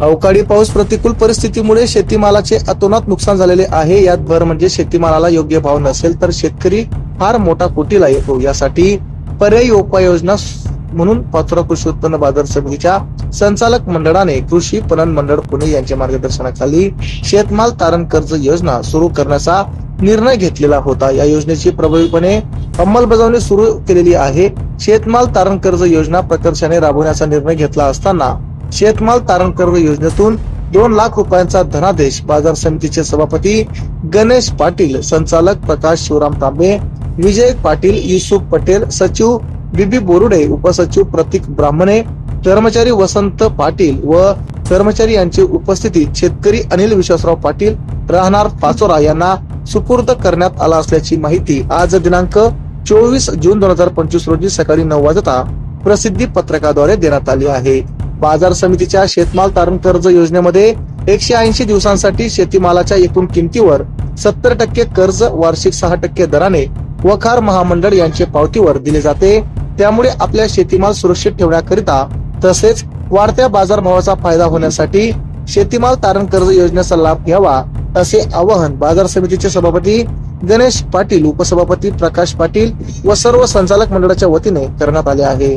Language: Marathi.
अवकाळी पाऊस प्रतिकूल परिस्थितीमुळे शेतीमालाचे अतोनात नुकसान झालेले आहे. यात भर म्हणजे शेतीमालाला योग्य भाव नसेल तर शेतकरी फार मोठा कोटीला येतो. यासाठी पर्यायी उपाययोजना म्हणून पाचोरा कृषी उत्पन्न बाजार समितीच्या संचालक मंडळाने कृषी पणन मंडळ पुणे यांच्या मार्गदर्शनाखाली शेतमाल तारण कर्ज योजना सुरू करण्याचा निर्णय घेतलेला होता. या योजनेची प्रभावीपणे अंमलबजावणी सुरू केलेली आहे. शेतमाल तारण कर्ज योजना प्रकर्षाने राबवण्याचा निर्णय घेतला असताना शेतमाल तारण कर्ज योजनेतून दोन लाख रुपयांचा धनादेश बाजार समितीचे सभापती गणेश पाटील संचालक प्रकाश शिवराम तांबे विजय पाटील युसुफ पटेल सचिव बीबी बोरुडे उपसचिव प्रतीक ब्राह्मणे कर्मचारी वसंत पाटील व कर्मचारी यांची उपस्थितीत शेतकरी अनिल विश्वासराव पाटील राहणार पाचोरा यांना सुपूर्द करण्यात आला असल्याची माहिती आज दिनांक चोवीस जून दोन हजार पंचवीस रोजी सकाळी नऊ वाजता प्रसिद्धी पत्रकाद्वारे देण्यात आली आहे. बाजार समितीच्या शेतमाल तारण कर्ज योजनेमध्ये एकशे ऐंशी दिवसांसाठी शेतीमालाच्या एकूण किमतीवर सत्तर टक्के कर्ज वार्षिक सहा टक्के दराने वखार महामंडळ यांचे पावतीवर दिले जाते. त्यामुळे आपल्या शेतीमाल सुरक्षित ठेवण्याकरिता तसेच वाढत्या बाजारभावाचा फायदा होण्यासाठी शेतीमाल तारण कर्ज योजनेचा लाभ घ्यावा असे आवाहन बाजार समितीचे सभापती गणेश पाटील उपसभापती प्रकाश पाटील व सर्व संचालक मंडळाच्या वतीने करण्यात आले आहे.